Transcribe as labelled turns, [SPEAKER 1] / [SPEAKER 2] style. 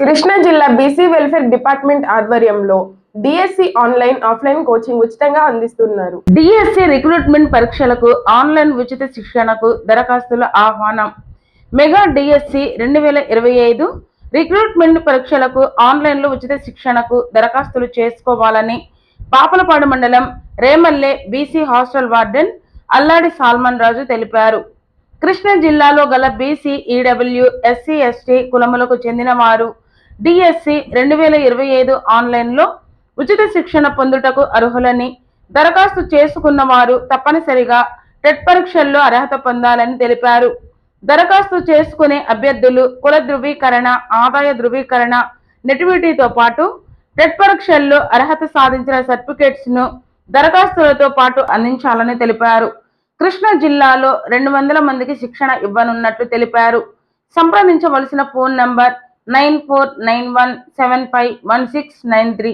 [SPEAKER 1] కృష్ణా జిల్లా BC welfare department ఆధ్వర్యంలో DSC online offline coaching ఉచితంగా అందిస్తున్నారు.
[SPEAKER 2] డిఎస్సి రిక్రూట్మెంట్ పరీక్షలకు ఆన్లైన్ ఉచిత శిక్షణకు దరఖాస్తుల ఆహ్వానం. మెగా డిఎస్సి రెండు వేల ఇరవై ఐదు రిక్రూట్మెంట్ పరీక్షలకు ఆన్లైన్లో ఉచిత శిక్షణకు దరఖాస్తులు చేసుకోవాలని పాపలపాడు మండలం Remalle BC hostel warden Alladi Solomon Raju తెలిపారు. కృష్ణా జిల్లాలో గల బీసీ ఈడబ్ల్యూ ఎస్సీ ఎస్టీ కులములకు చెందిన వారు డిఎస్సి రెండు వేల ఇరవై ఐదు ఆన్లైన్లో ఉచిత శిక్షణ పొందుటకు అర్హులని దరఖాస్తు చేసుకున్న వారు తప్పనిసరిగా టెట్ పరీక్షల్లో అర్హత పొందాలని తెలిపారు. దరఖాస్తు చేసుకునే అభ్యర్థులు కుల ధృవీకరణ ఆదాయ ధృవీకరణ నెటివిటీతో పాటు టెట్ పరీక్షల్లో అర్హత సాధించిన సర్టిఫికేట్స్ను దరఖాస్తులతో పాటు అందించాలని తెలిపారు. కృష్ణా జిల్లాలో రెండు వందల మందికి శిక్షణ ఇవ్వనున్నట్లు తెలిపారు. సంప్రదించవలసిన phone number nine four nine one seven five one six nine three